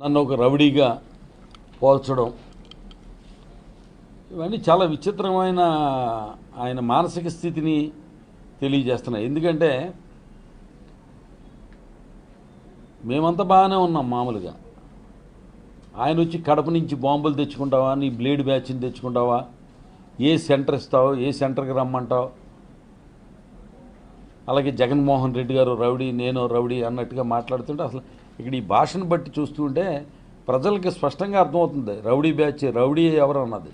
నన్ను ఒక రౌడీగా పోల్చడం. ఇవన్నీ చాలా విచిత్రమైన ఆయన మానసిక స్థితిని తెలియజేస్తున్నాయి. ఎందుకంటే మేమంతా బాగానే ఉన్నాం మామూలుగా. ఆయన వచ్చి కడప నుంచి బాంబులు తెచ్చుకుంటావా? నీ బ్లేడ్ బ్యాచ్ని తెచ్చుకుంటావా? ఏ సెంటర్ ఇస్తావు? ఏ సెంటర్కి రమ్మంటావు? అలాగే జగన్మోహన్ రెడ్డి గారు రౌడీ నేను రౌడీ అన్నట్టుగా మాట్లాడుతుంటే అసలు ఇక్కడ ఈ భాషను బట్టి చూస్తుంటే ప్రజలకి స్పష్టంగా అర్థమవుతుంది. రౌడీ బ్యాచ్ రౌడీ ఎవరు అన్నది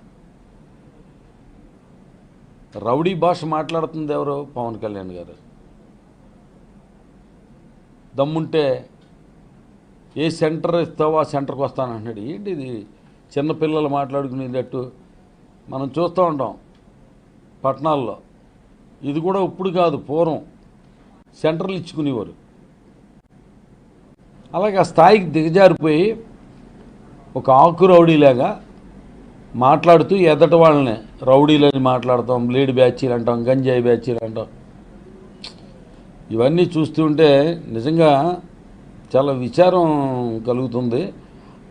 రౌడీ భాష మాట్లాడుతుంది ఎవరు? పవన్ కళ్యాణ్ గారు. దమ్ముంటే ఏ సెంటర్ ఇస్తావో ఆ సెంటర్కి వస్తానంటున్నాడు. ఏంటి ఇది? చిన్నపిల్లలు మాట్లాడుకునేటట్టు మనం చూస్తూ ఉంటాం పట్టణాల్లో. ఇది కూడా ఇప్పుడు కాదు పూర్వం. సెంటర్లు ఇచ్చుకునేవారు. అలాగే ఆ స్థాయికి దిగజారిపోయి ఒక ఆకు రౌడీలాగా మాట్లాడుతూ ఎదట వాళ్ళని. రౌడీలని మాట్లాడతాం లేడీ బ్యాచీలు అంటాం గంజాయి బ్యాచీలు అంటాం. ఇవన్నీ చూస్తుంటే నిజంగా చాలా విచారం కలుగుతుంది.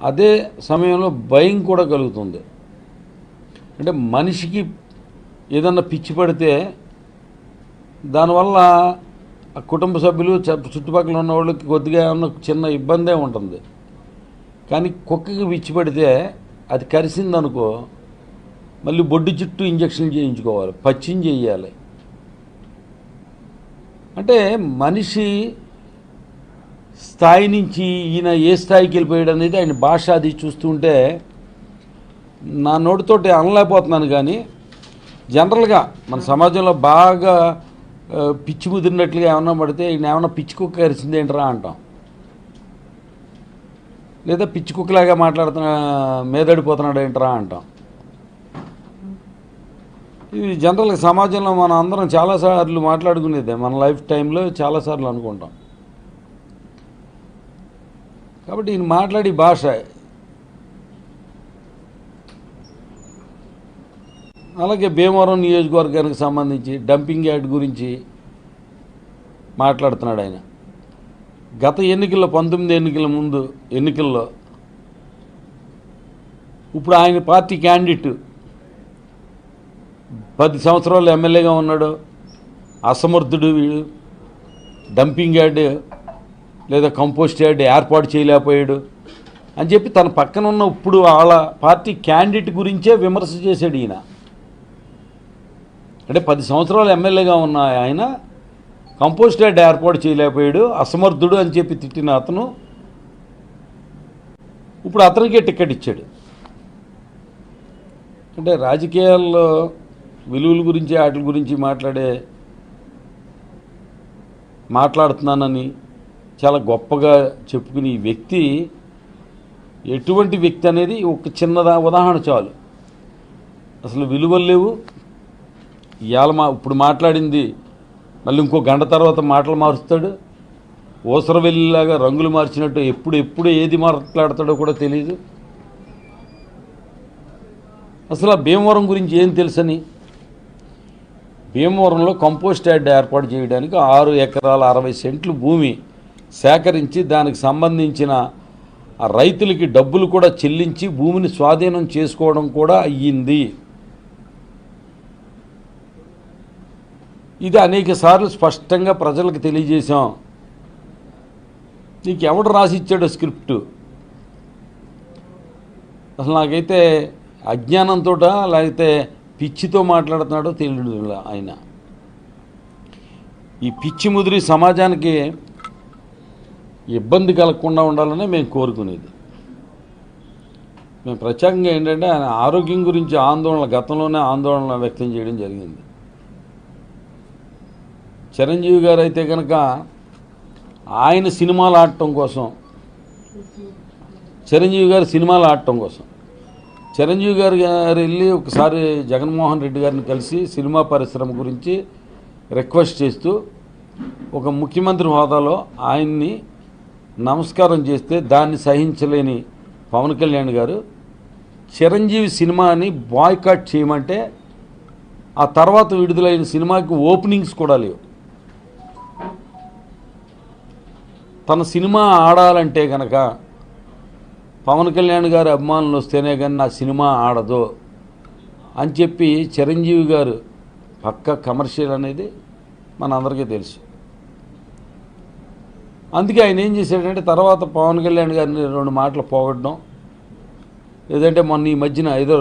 అదే సమయంలో భయం కూడా కలుగుతుంది. అంటే మనిషికి ఏదన్నా పిచ్చి పడితే దానివల్ల కుటుంబ సభ్యులు చుట్టుపక్కల ఉన్న వాళ్ళకి కొద్దిగా ఉన్న చిన్న ఇబ్బందే ఉంటుంది. కానీ కుక్కకి విచ్చిపెడితే అది కరిసిందనుకో మళ్ళీ బొడ్డు చుట్టూ ఇంజక్షన్ చేయించుకోవాలి పచ్చిం చేయాలి. అంటే మనిషి స్థాయి నుంచి ఈయన ఏ స్థాయికి వెళ్ళిపోయాడు అనేది ఆయన భాష అది చూస్తుంటే నా నోటితోటి అనలేకపోతున్నాను కానీ జనరల్గా మన సమాజంలో బాగా పిచ్చి ముదిరినట్లుగా ఏమన్నా పడితే ఈయన ఏమన్నా పిచ్చి కుక్క కరిసిందేంట్రా అంటాం. లేదా పిచ్చి కుక్కలాగా మాట్లాడుతున్న మేదడిపోతున్నాడు ఏంట్రా అంటాం. ఇది జనరల్గా సమాజంలో మన అందరం చాలాసార్లు మాట్లాడుకునేదే మన లైఫ్ టైంలో చాలాసార్లు అనుకుంటాం. కాబట్టి ఈయన మాట్లాడే భాష అలాగే భీమవరం నియోజకవర్గానికి సంబంధించి డంపింగ్ యార్డ్ గురించి మాట్లాడుతున్నాడు ఆయన. గత ఎన్నికల్లో పంతొమ్మిది ఎన్నికల ముందు ఎన్నికల్లో ఇప్పుడు ఆయన పార్టీ క్యాండిడేట్. పది సంవత్సరాలు ఎమ్మెల్యేగా ఉన్నాడు. అసమర్థుడు వీడు. డంపింగ్ యార్డ్ లేదా కంపోస్ట్ యార్డ్ ఏర్పాటు చేయలేకపోయాడు అని చెప్పి తన పక్కన ఉన్న ఇప్పుడు వాళ్ళ పార్టీ క్యాండిడేట్ గురించే విమర్శ చేశాడు ఈయన. అంటే పది సంవత్సరాలు ఎమ్మెల్యేగా ఉన్న ఆయన కంపోస్ట్ యార్డ్ ఏర్పాటు చేయలేకపోయాడు అసమర్థుడు అని చెప్పి తిట్టిన అతను ఇప్పుడు అతనికే టికెట్ ఇచ్చాడు. అంటే రాజకీయాల్లో విలువల గురించి వాటి గురించి మాట్లాడే మాట్లాడుతున్నానని చాలా గొప్పగా చెప్పుకునే ఈ వ్యక్తి ఎటువంటి వ్యక్తి అనేది ఒక చిన్నదా ఉదాహరణ చాలు. అసలు విలువలు లేవు. ఇవాళ మా ఇప్పుడు మాట్లాడింది. మళ్ళీ ఇంకో గంట తర్వాత మాటలు మారుస్తాడు. ఓసరవెల్లిలాగా రంగులు మార్చినట్టు ఎప్పుడు ఎప్పుడు ఏది మాట్లాడతాడో కూడా తెలియదు అసలు ఆ భీమవరం గురించి ఏం తెలుసని? భీమవరంలో కంపోస్ట్ యార్డ్ ఏర్పాటు చేయడానికి ఆరు ఎకరాల అరవై సెంట్లు భూమి సేకరించి దానికి సంబంధించిన రైతులకి డబ్బులు కూడా చెల్లించి భూమిని స్వాధీనం చేసుకోవడం కూడా అయ్యింది. ఇది అనేక సార్లు స్పష్టంగా ప్రజలకు తెలియజేశాం. నీకు ఎవడు రాసి ఇచ్చాడో స్క్రిప్ట్? అసలు నాకైతే అజ్ఞానంతో లేకపోతే పిచ్చితో మాట్లాడుతున్నాడో తెలియదు ఆయన. ఈ పిచ్చి ముదిరి సమాజానికి ఇబ్బంది కలగకుండా ఉండాలని మేము కోరుకునేది. మేము ప్రత్యేకంగా ఏంటంటే ఆయన ఆరోగ్యం గురించి ఆందోళన గతంలోనే ఆందోళన వ్యక్తం చేయడం జరిగింది. చిరంజీవి గారు అయితే కనుక ఆయన సినిమాలు ఆడటం కోసం చిరంజీవి గారు సినిమాలు ఆడటం కోసం. చిరంజీవి గారు గారు వెళ్ళి ఒకసారి జగన్మోహన్ రెడ్డి గారిని కలిసి సినిమా పరిశ్రమ గురించి రిక్వెస్ట్ చేస్తూ ఒక ముఖ్యమంత్రి హోదాలో ఆయన్ని నమస్కారం చేస్తే దాన్ని సహించలేని పవన్ కళ్యాణ్ గారు చిరంజీవి సినిమాని బాయ్కాట్ చేయమంటే ఆ తర్వాత విడుదలైన సినిమాకి ఓపెనింగ్స్ కూడా లేవు. తన సినిమా ఆడాలంటే కనుక పవన్ కళ్యాణ్ గారి అభిమానులు వస్తేనే కానీ నా సినిమా ఆడదు అని చెప్పి చిరంజీవి గారు పక్క కమర్షియల్ అనేది మనందరికీ తెలుసు. అందుకే ఆయన ఏం చేశాడంటే తర్వాత పవన్ కళ్యాణ్ గారిని రెండు మాటలు పోగొట్టడం లేదంటే మొన్న ఈ మధ్యన ఏదో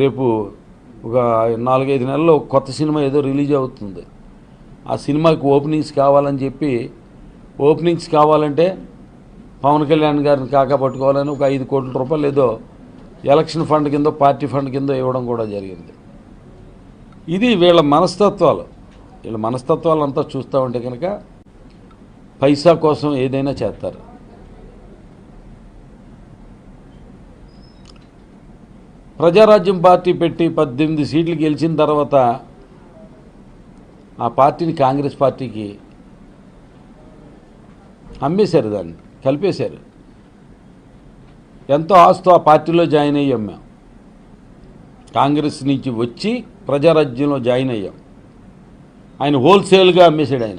రేపు ఒక నాలుగైదు నెలల్లో కొత్త సినిమా ఏదో రిలీజ్ అవుతుంది. ఆ సినిమాకి ఓపెనింగ్స్ కావాలని చెప్పి ఓపెనింగ్స్ కావాలంటే పవన్ కళ్యాణ్ గారిని కాకా పట్టుకోవాలని ఒక ఐదు కోట్ల రూపాయలు ఏదో ఎలక్షన్ ఫండ్ కింద పార్టీ ఫండ్ కింద ఇవ్వడం కూడా జరిగింది. ఇది వీళ్ళ మనస్తత్వాలు. వీళ్ళ మనస్తత్వాలు అంతా చూస్తూ ఉంటే కనుక పైసా కోసం ఏదైనా చేస్తారు. ప్రజారాజ్యం పార్టీ పెట్టి పద్దెనిమిది సీట్లు గెలిచిన తర్వాత ఆ పార్టీని కాంగ్రెస్ పార్టీకి అమ్మేశారు దాన్ని కలిపేశారు. ఎంతో ఆస్తో ఆ పార్టీలో జాయిన్ అయ్యాం మేము. కాంగ్రెస్ నుంచి వచ్చి ప్రజారాజ్యంలో జాయిన్ అయ్యాం. ఆయన హోల్సేల్గా అమ్మేశాడు ఆయన.